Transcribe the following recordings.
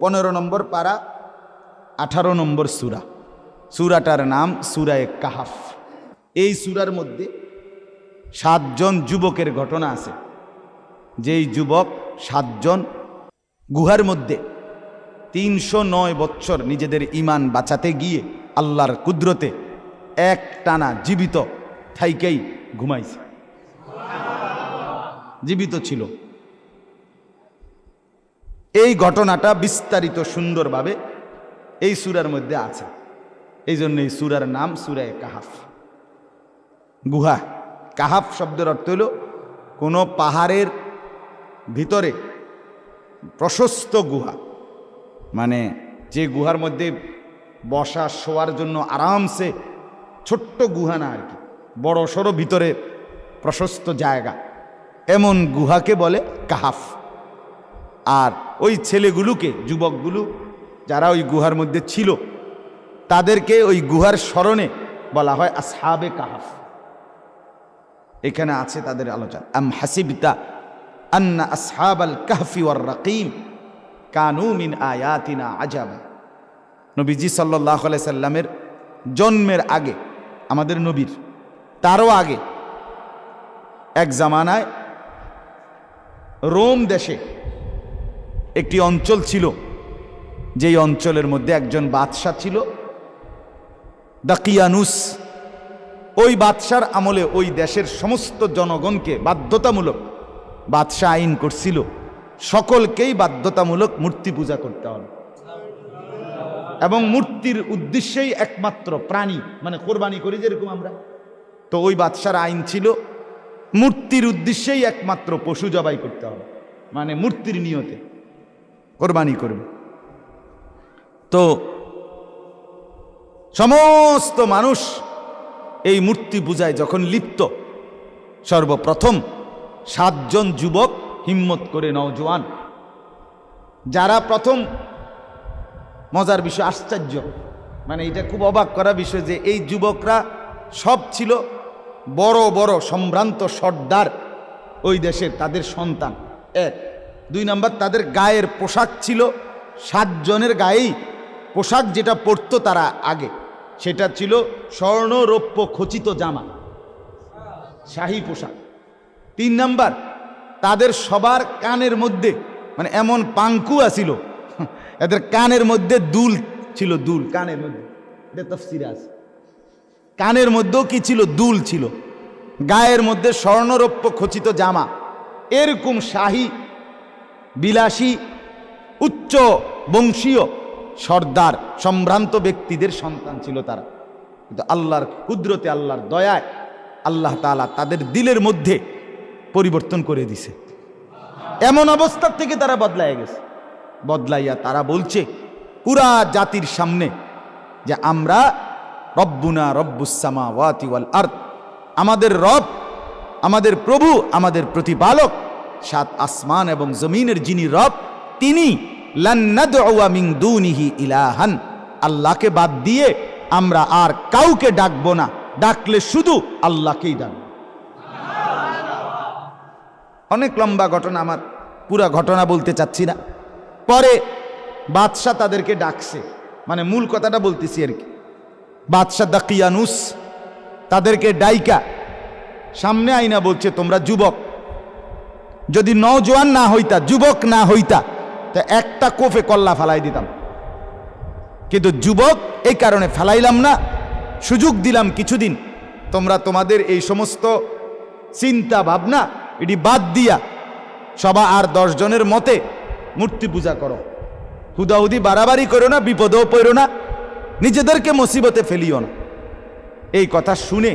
পনেরো নম্বর পারা, আঠারো নম্বর সুরা। সুরাটার নাম সুরায় কাহাফ। এই সুরার মধ্যে সাতজন যুবকের ঘটনা আছে। যেই যুবক সাতজন গুহার মধ্যে তিনশো নয় বৎসর নিজেদের ইমান বাঁচাতে গিয়ে আল্লাহর কুদরতে এক টানা জীবিত থাইকেই ঘুমাইছে। জীবিত ছিল। এই ঘটনাটা বিস্তারিত সুন্দরভাবে এই সুরার মধ্যে আছে। এই জন্য এই সুরার নাম সুরায় কাহাফ। গুহা, কাহাফ শব্দের অর্থ হল কোনো পাহাড়ের ভিতরে প্রশস্ত গুহা। মানে যে গুহার মধ্যে বসা শোয়ার জন্য আরামসে ছোট্ট গুহা না আর কি বড় সড়ো ভিতরে প্রশস্ত জায়গা। এমন গুহাকে বলে কাহাফ। আর ওই ছেলেগুলোকে, যুবকগুলো, যারা ওই গুহার মধ্যে ছিল, তাদেরকে ওই গুহার স্মরণে বলা হয় আসহাবে কাহাফ। এখানে আছে তাদের আলোচনা। আম হাসিবিতা আন্না আসহাব আল কাহফি ওয়ার রাকিম কানু মিন আয়াতিনা আজাব। নবীজি সাল্লাহ সাল্লামের জন্মের আগে, আমাদের নবীর, তারও আগে, এক জামানায় রোম দেশে একটি অঞ্চল ছিল, যেই অঞ্চলের মধ্যে একজন বাদশাহ ছিল, দাকিয়ানুস। ওই বাদশার আমলে ওই দেশের সমস্ত জনগণকে বাধ্যতামূলক বাদশাহ আইন করছিল। সকলকেই বাধ্যতামূলক মূর্তি পূজা করতে হবে। এবং মূর্তির উদ্দেশ্যেই একমাত্র প্রাণী মানে কোরবানি করি যেরকম আমরা। তো ওই বাদশার আইন ছিল, মূর্তির উদ্দেশ্যেই একমাত্র পশু জবাই করতে হবে মানে মূর্তির নিয়তে। কোরবানি করবে। তো সমস্ত মানুষ এই মূর্তি পূজায় যখন লিপ্ত, সর্বপ্রথম সাতজন যুবক হিম্মত করে নওজোয়ান, যারা প্রথম মজার বিষয় আশ্চর্য মানে এটা খুব অবাক করা বিষয় যে এই যুবকরা সব ছিল বড় বড় সম্ভ্রান্ত সর্দার, ওই দেশের তাদের সন্তান, এক। দুই নম্বর, তাদের গায়ের পোশাক ছিল সাতজনের গায়েই পোশাক যেটা পরতো তারা আগে। সেটা ছিল স্বর্ণ রৌপ্য খচিত জামা, শাহী পোশাক। তিন নাম্বার, তাদের সবার কানের মধ্যে মানে এমন পাঙ্কু আছিল, এদের কানের মধ্যে দুল ছিল, দুল কানের মধ্যে কানের মধ্যেও কি ছিল? দুল ছিল। গায়ের মধ্যে স্বর্ণরৌপ্য খচিত জামা। এরকম শাহী বিলাসী, উচ্চ বংশীয় সর্দার, সম্ভ্রান্ত ব্যক্তিদের সন্তান ছিল তারা। কিন্তু আল্লাহর কুদরতে, আল্লাহর দয়ায় আল্লাহ তালা তাদের দিলের মধ্যে পরিবর্তন করে দিছে। এমন অবস্থার থেকে তারা বদলায় গেছে। বদলাইয়া তারা বলছে পুরা জাতির সামনে যে আমরা রব্বুনা রব্বুসামা ওয়াতি ওয়াল আর্থ আমাদের রব, আমাদের প্রভু, আমাদের প্রতিপালক সাত আসমান এবং জমিনের যিনি রব, তিনি ইলাহান। আল্লাহকে বাদ দিয়ে আমরা আর কাউকে ডাকবো না। ডাকলে শুধু আল্লাহকেই ডাকবো। অনেক লম্বা ঘটনা আমার, পুরা ঘটনা বলতে চাচ্ছি না। পরে বাদশাহ তাদেরকে ডাকছে। মানে মূল কথাটা বলতেছি আর কি। বাদশাহ দাকিয়ানুস তাদেরকে ডাইকা, সামনে আইনা বলছে, তোমরা যুবক যদি নজওয়ান না হইতা, যুবক না হইতা, তা একটা কোফে কল্লা ফালাই দিতাম। কিন্তু যুবক এই কারণে ফেলাইলাম না, সুযোগ দিলাম কিছুদিন। তোমরা তোমাদের এই সমস্ত চিন্তা ভাবনা এটি বাদ দিয়া সবা আর দশজনের মতে মূর্তি পূজা করো। হুদাহুদি বাড়াবাড়ি করো না, বিপদেও পড়ো না, নিজেদেরকে মুসিবতে ফেলিও না। এই কথা শুনে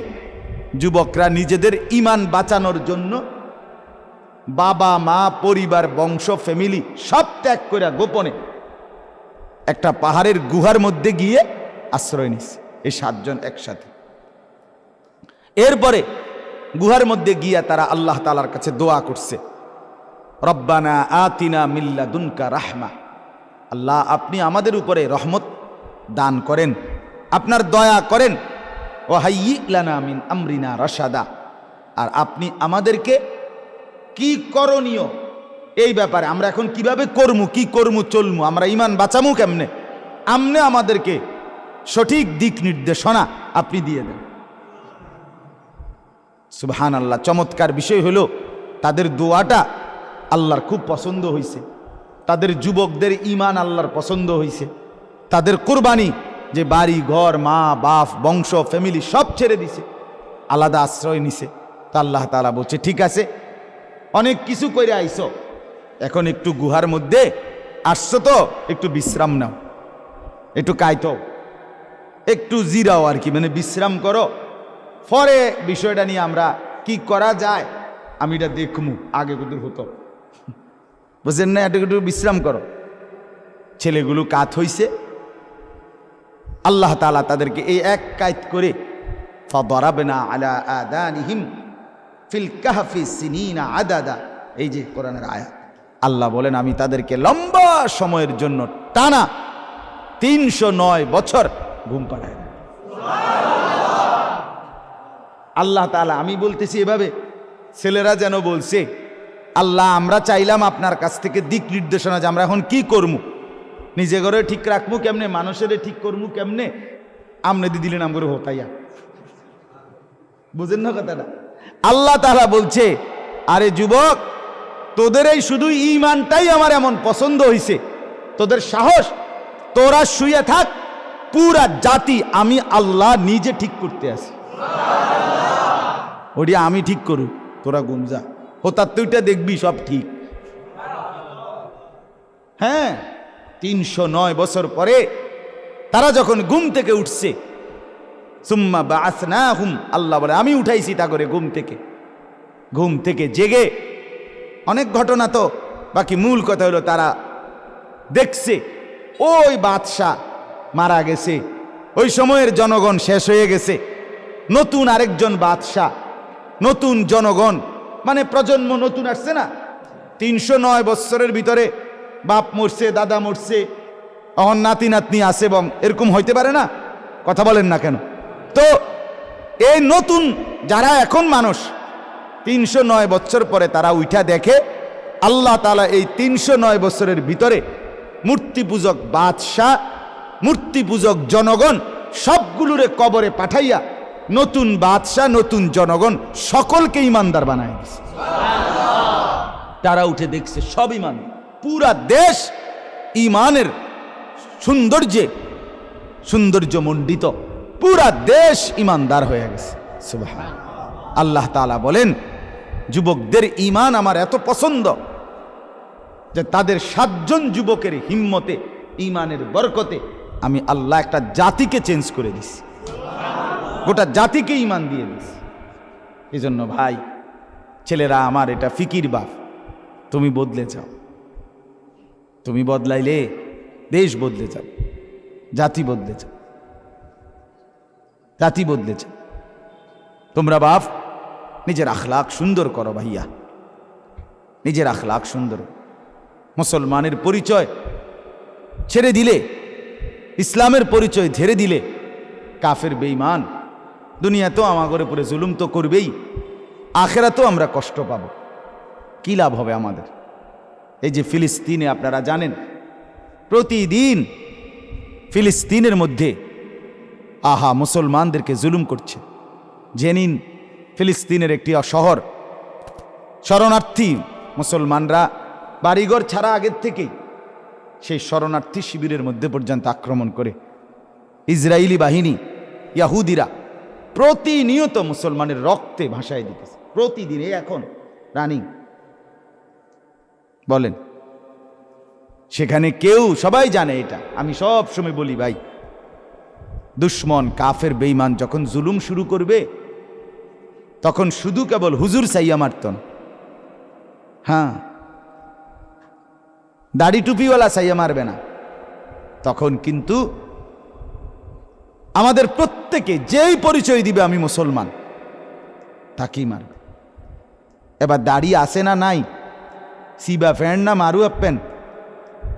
যুবকরা নিজেদের ইমান বাঁচানোর জন্য বাবা, মা, পরিবার, বংশ ফ্যামিলি সব ত্যাগ করে গোপনে একটা পাহাড়ের গুহার মধ্যে গিয়ে আশ্রয় নিছে, এই সাতজন একসাথে। এরপরে গুহার মধ্যে গিয়া তারা আল্লাহ তালার কাছে দোয়া করছে, রব্বানা আতিনা মিল্লা দুনকা রাহমা। আল্লাহ, আপনি আমাদের উপরে রহমত দান করেন, আপনার দয়া করেন। ও হাইলানা মিন আমরিনা রসাদা আর আপনি আমাদেরকে কি করণীয়? এই ব্যাপারে আমরা এখন কীভাবে করমু, কি করমু, চলমু, আমরা ইমান বাঁচামু কেমনে? আমনে আমাদেরকে সঠিক দিক নির্দেশনা আপনি দিয়ে দেন। সুবহান আল্লাহ চমৎকার বিষয় হলো তাদের দোয়াটা আল্লাহর খুব পছন্দ হয়েছে তাদের যুবকদের ইমান আল্লাহর পছন্দ হয়েছে তাদের কোরবানি যে বাড়ি, ঘর, মা, বাপ, বংশ ফ্যামিলি সব ছেড়ে দিছে, আলাদা আশ্রয় নিছে। তা আল্লাহ তালা বলছে, ঠিক আছে অনেক কিছু করে আইসো এখন একটু গুহার মধ্যে আসছো তো, একটু বিশ্রাম নাও। একটু কাইতো একটু জিরাও আর কি মানে বিশ্রাম করো। পরে বিষয়টা নিয়ে আমরা কি করা যায়, আমি এটা দেখমু, আগে কত হতো। বুঝলেন না, একটু একটু বিশ্রাম করো। ছেলেগুলো কাত হইছে। আল্লাহ তালা তাদেরকে এই এক কায়ত করে ফদরাবনা আলা আদানিহিম। ফিল কাহফি সিনিনা আদাদা। এই যে কোরআনের আয়াত। আল্লাহ বলেন, আমি তাদেরকে লম্বা সময়ের জন্য টানা তিনশো নয় বছর ঘুম পাড়ায়। আল্লাহ তালা আমি বলতেছি এভাবে, ছেলেরা যেন বলছে, আল্লাহ, আমরা চাইলাম আপনার কাছ থেকে দিক নির্দেশনা যে আমরা এখন কি করব নিজে ঘরে ঠিক রাখব কেমনে? মানুষের ঠিক করব কেমনে? আমনে দি দিলেন আমগরে হতাইয়া বুঝেন না কথাটা? আল্লাহ তারা বলছে আরে যুবক তোদের এই শুধু ইমানটাই আমার এমন পছন্দ হইছে। তোদের সাহস তোরা শুয়ে থাক পুরা জাতি আমি আল্লাহ নিজে ঠিক করতে আসি ওটি আমি ঠিক করু তোরা গুমজা ও তার তুইটা দেখবি সব ঠিক। হ্যাঁ তিনশো নয় বছর পরে তারা যখন ঘুম থেকে উঠছে সুম্মা বা আসনা হুম আল্লাহ বলে, আমি উঠাইছি তা করে ঘুম থেকে। ঘুম থেকে জেগে। অনেক ঘটনা তো, বাকি মূল কথা হলো তারা দেখছে। ওই বাদশাহ মারা গেছে। ওই সময়ের জনগণ শেষ হয়ে গেছে। নতুন আরেকজন বাদশাহ, নতুন জনগণ। মানে প্রজন্ম নতুন আসছে না। তিনশো নয় বৎসরের ভিতরে বাপ মরছে, দাদা মরছে, অহন নাতি নাতনি আছে এবং এরকম হইতে পারে না? কথা বলেন না কেন? তো এই নতুন, যারা এখন মানুষ, তিনশো নয় বছর পরে তারা উঠা দেখে, আল্লাহ তালা এই তিনশো নয় বছরের ভিতরে মূর্তি পূজক বাদশাহ মূর্তি পূজক জনগণ, সবগুলোরে কবরে পাঠাইয়া নতুন বাদশাহ, নতুন জনগণ সকলকে ইমানদার বানায় তারা উঠে দেখছে সব ইমান পুরা দেশ ইমানের সৌন্দর্যে সৌন্দর্য মণ্ডিত পুরা দেশ ইমানদার হয়ে গেছে। আল্লাহ তাআলা বলেন, যুবকদের ইমান আমার এত পছন্দ যে তাদের সাতজন যুবকের হিম্মতে ইমানের বরকতে আমি আল্লাহ একটা জাতিকে চেঞ্জ করে দিছি। গোটা জাতিকে ইমান দিয়ে দিছি। এই জন্য ভাই, ছেলেরা আমার এটা ফিকির বাপ, তুমি বদলে যাও। তুমি বদলাইলে দেশ বদলে যাও জাতি বদলে যাও জাতি বদলেছে। তোমরা বাপ, নিজের আখলাক সুন্দর করো ভাইয়া। নিজের আখলাক সুন্দর। মুসলমানের পরিচয় ছেড়ে দিলে, ইসলামের পরিচয় ঝেড়ে দিলে, কাফের বেঈমান দুনিয়াতেও আমাগরে পরে জুলুম তো করবেই, আখেরাতেও আমরা কষ্ট পাব। কী লাভ হবে আমাদের? এই যে ফিলিস্তিনে আপনারা জানেন, প্রতিদিন ফিলিস্তিনের মধ্যে আহা, মুসলমানদেরকে জুলুম করছে। জেনিন, ফিলিস্তিনের একটি শহর। শরণার্থী মুসলমানরা বাড়িঘর ছাড়া আগের থেকেই সেই শরণার্থী শিবিরের মধ্যে পর্যন্ত আক্রমণ করে। ইসরায়েলি বাহিনী, ইয়াহুদিরা প্রতিনিয়ত মুসলমানের রক্তে ভাসায় দিতেছে। প্রতিদিন, এই এখন, রানিং। বলেন, সেখানে কেউ সবাই জানে এটা। আমি সব সময় বলি, ভাই দুশ্মন, কাফের বেইমান যখন জুলুম শুরু করবে, তখন শুধু কেবল হুজুর সাইয়া মারতন। হ্যাঁ দাড়ি টুপিওয়ালা সাইয়া মারবে না। তখন কিন্তু আমাদের প্রত্যেকে যেই পরিচয় দিবে আমি মুসলমান, তাকেই মারবে। এবার দাড়ি আসে না নাই, সিবা ফ্যান না মারু আপেন,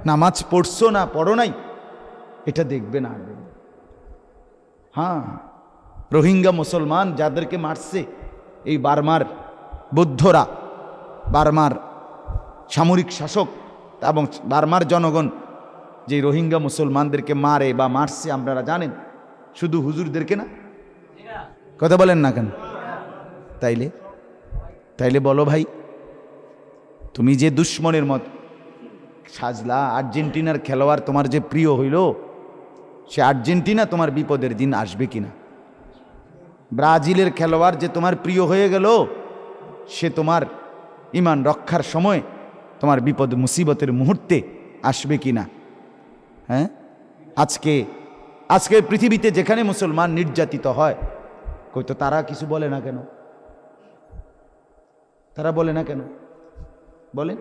নামাজ পড়ছো না, পড়ো নাই, এটা দেখবে না আর। হ্যাঁ রোহিঙ্গা মুসলমান যাদেরকে মারছে এই বার্মার বৌদ্ধরা, বার্মার সামরিক শাসক এবং বার্মার জনগণ যে রোহিঙ্গা মুসলমানদেরকে মারে বা মারছে, আপনারা জানেন? শুধু হুজুরদেরকে না? কথা বলেন না কেন? তাইলে? তাইলে বলো ভাই, তুমি যে দুশ্মনের মত সাজলা আর্জেন্টিনার খেলোয়াড় তোমার যে প্রিয় হইল সে আর্জেন্টিনা তোমার বিপদের দিন আসবে কিনা? ব্রাজিলের খেলোয়াড় যে তোমার প্রিয় হয়ে গেল, সে তোমার ইমান রক্ষার সময় তোমার বিপদ মুসিবতের মুহূর্তে আসবে কি না হ্যাঁ? আজকে আজকে পৃথিবীতে যেখানে মুসলমান নির্যাতিত হয়, কই তো তারা কিছু বলে না কেন? তারা বলে না কেন? বলেন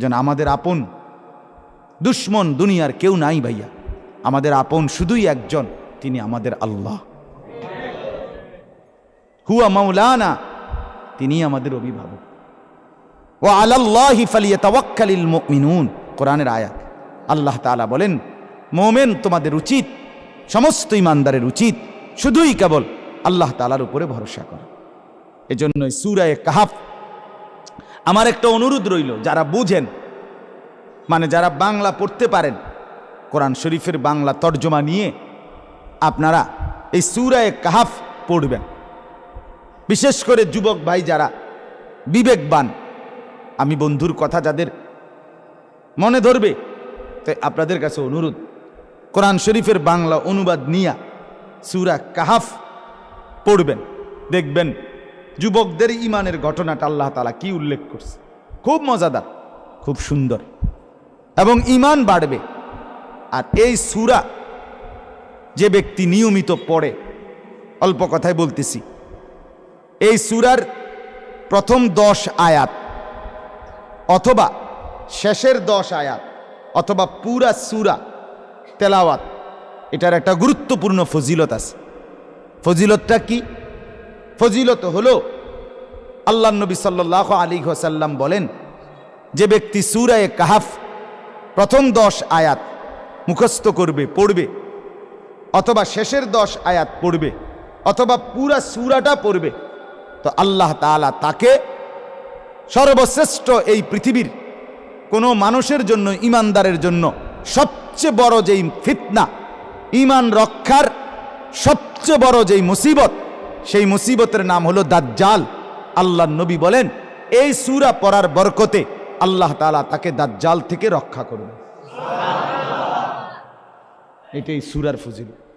যেন আমাদের আপন, দুশ্মন দুনিয়ার কেউ নাই ভাইয়া। আমাদের আপন শুধুই একজন, তিনি আমাদের আল্লাহ। হুয়া মাওলানা, তিনি আমাদের অভিভাবক। ও আলাল্লাহি ফালিয়া তাওয়াক্কালিল কোরআনের আয়াত। আল্লাহ তাআলা বলেন, মোমেন তোমাদের উচিত, সমস্ত ইমানদারের উচিত, শুধুই কেবল আল্লাহ তালার উপরে ভরসা করা। এজন্য সুরায় কাহাফ আমার একটা অনুরোধ রইল, যারা বুঝেন মানে যারা বাংলা পড়তে পারেন কোরআন শরীফের বাংলা তর্জমা নিয়ে আপনারা এই সুরায় কাহাফ পড়বেন। বিশেষ করে যুবক ভাই যারা বিবেকবান, আমি বন্ধুর কথা যাদের মনে ধরবে, তাই আপনাদের কাছে অনুরোধ, কোরআন শরীফের বাংলা অনুবাদ নিয়া সুরা কাহাফ পড়বেন। দেখবেন যুবকদের ইমানের ঘটনাটা আল্লাহ তালা কি উল্লেখ করছে। খুব মজাদার, খুব সুন্দর। এবং ইমান বাড়বে। আর এই সুরা যে ব্যক্তি নিয়মিত পড়ে, অল্প কথায় বলতেছি, এই সুরার প্রথম দশ আয়াত অথবা শেষের দশ আয়াত অথবা পুরা সুরা তেলাওয়াত, এটার একটা গুরুত্বপূর্ণ ফজিলত আছে। ফজিলতটা কি? ফজিলত হলো আল্লাহ নবী সাল্লাহ আলী হোসাল্লাম বলেন, যে ব্যক্তি সুরায় কাহাফ প্রথম দশ আয়াত মুখস্থ করবে, পড়বে। অথবা শেষের দশ আয়াত পড়বে, অথবা পুরা সুরাটা পড়বে। তো আল্লাহ তাআলা তাকে সর্বশ্রেষ্ঠ এই পৃথিবীর কোনো মানুষের জন্য, ইমানদারের জন্য সবচেয়ে বড় যেই ফিতনা ইমান রক্ষার সবচেয়ে বড় যেই মুসিবত, সেই মুসিবতের নাম হলো দাজ্জাল। আল্লাহ নবী বলেন, এই সুরা পড়ার বরকতে আল্লাহ তাআলা তাকে দাজ্জাল থেকে রক্ষা করবে এটাই সুরার ফজিলত।